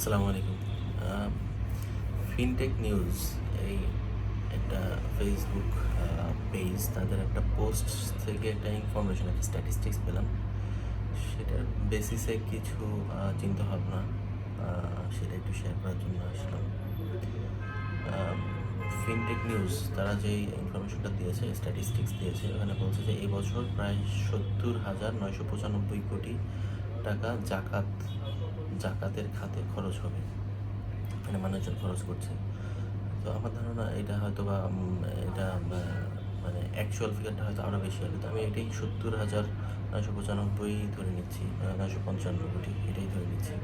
আসসালামু আলাইকুম। Fintech news এই একটা ফেসবুক পেজ তাদের একটা পোস্ট থেকে একটা ইনফরমেশন একটা স্ট্যাটিস্টিক্স পেলাম। সেটার বেসিসে কিছু চিন্তা ভাবনা সেটা একটু শেয়ার করার জন্য আসলাম। ফিনটেক নিউজ তারা যে ইনফরমেশনটা দিয়েছে স্ট্যাটিস্টিক্স দিয়েছে, ওখানে বলছে যে, এবছর প্রায় সত্তর হাজার নয়শো পঁচানব্বই কোটি টাকা জাকাত জাকাতের খাতে খরচ হবে। মানে মানুষজন খরচ করছে। তো আমার ধারণা এটা হয়তো বা এটা মানে অ্যাকচুয়াল ফিগারটা হয়তো আরও বেশি হবে। তো আমি এটাই সত্তর হাজার নয়শো পঁচানব্বই ধরে নিচ্ছি নয়শো পঞ্চান্ন কোটি এটাই ধরে নিচ্ছি।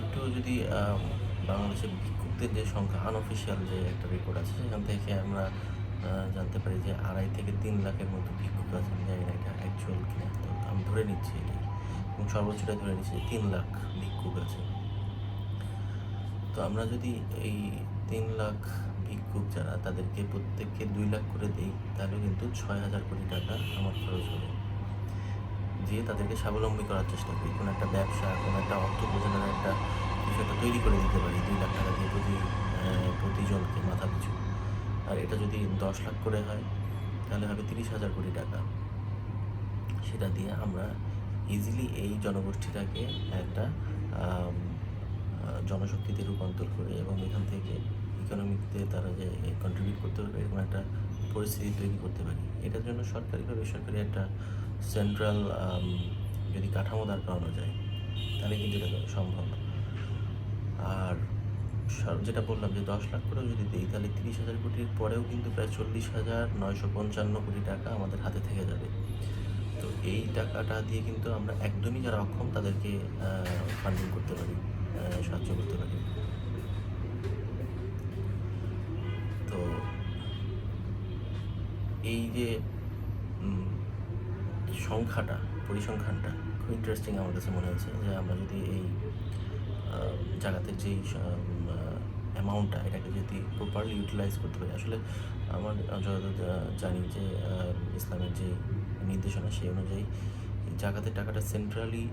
একটু যদি বাংলাদেশের ভিক্ষুকদের যে সংখ্যা আনঅফিসিয়াল যে একটা রেকর্ড আছে, সেখান থেকে আমরা জানতে পারি যে আড়াই থেকে তিন লাখের মতো ভিক্ষুক আছে আমি জানি না এটা অ্যাকচুয়াল কিনা, তো আমি ধরে নিচ্ছি এটাই। এবং সর্বোচ্চটা ধরে নিচ্ছি তিন লাখ ভিক্ষুক আছে। তো আমরা যদি এই তিন লাখ ভিক্ষুক যারা, তাদেরকে প্রত্যেককে দুই লাখ করে দিই, তাহলে কিন্তু ছয় হাজার কোটি টাকা আমার খরচ হবে। দিয়ে তাদেরকে স্বাবলম্বী করার চেষ্টা করি, কোনো একটা ব্যবসা, কোনো একটা অর্থ বোঝানোর একটা বিষয়টা তৈরি করে দিতে পারি, দুই লাখ টাকা দিয়ে প্রতি প্রতিজনকে মাথা পিছু। আর এটা যদি দশ লাখ করে হয়, তাহলে হবে তিরিশ হাজার কোটি টাকা। সেটা দিয়ে আমরা ইজিলি এই জনগোষ্ঠীটাকে একটা জনশক্তিতে রূপান্তর করে এবং এখান থেকে ইকোনমিতে তারা যে কন্ট্রিবিউট করতে পারবে এরকম একটা পরিস্থিতি তৈরি করতে পারি। এটার জন্য সরকারি বা বেসরকারি একটা সেন্ট্রাল যদি কাঠামো দাঁড় করানো যায়, তাহলে কিন্তু এটা সম্ভব। আর যেটা বললাম যে দশ লাখ করেও যদি দিই, তাহলে তিরিশ হাজার কোটির পরেও কিন্তু প্রায় চল্লিশ হাজার নয়শো পঞ্চান্ন কোটি টাকা আমাদের হাতে থেকে যাবে। তো এই টাকাটা দিয়ে কিন্তু আমরা একদমই যারা অক্ষম তাদেরকে ফান্ডিং করতে পারি সাহায্য করতে পারি। তো এই যে সংখ্যাটা, পরিসংখ্যানটা খুব ইন্টারেস্টিং আমার কাছে মনে হয়েছে যে আমরা যদি এই জায়গাতে যেই অ্যামাউন্টটা এটাকে যদি প্রপারলি ইউটিলাইজ করতে পারি। আসলে আমার যতদূর জানি যে ইসলামের যে নির্দেশনা সেই অনুযায়ী জাকাতের টাকাটা সেন্ট্রালি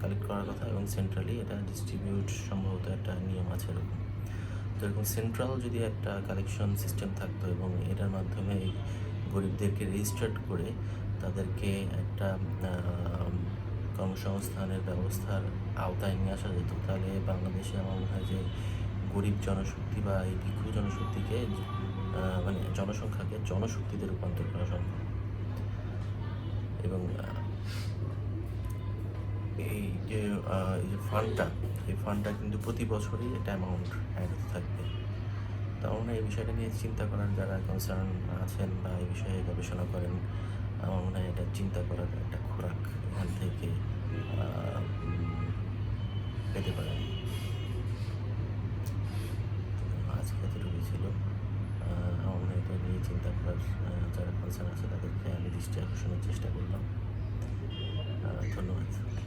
কালেক্ট করার কথা এবং সেন্ট্রালি এটা ডিস্ট্রিবিউট সম্ভবত একটা নিয়ম আছে এরকম। তো এরকম সেন্ট্রাল যদি একটা কালেকশন সিস্টেম থাকতো এবং এটার মাধ্যমে এই গরিবদেরকে রেজিস্টার্ড করে তাদেরকে একটা কর্মসংস্থানের ব্যবস্থার আওতায় নিয়ে আসা যেত, তাহলে বাংলাদেশে আমার মনে হয় যে গরিব জনশক্তি বা এই ভিক্ষু জনশক্তিকে মানে জনসংখ্যাকে জনশক্তিতে রূপান্তর করা সম্ভব। এবং এই যে এই যে ফান্ডটা, এই ফান্ডটা কিন্তু প্রতি বছরই একটা অ্যামাউন্ট অ্যাড থাকবে। তো আমার এই বিষয়টা নিয়ে চিন্তা করার যারা কনসার্ন আছেন বা এই বিষয়ে গবেষণা করেন, আমার মনে হয় এটা চিন্তা করার একটা দৃষ্টি আকর্ষণের চেষ্টা করলাম। ধন্যবাদ।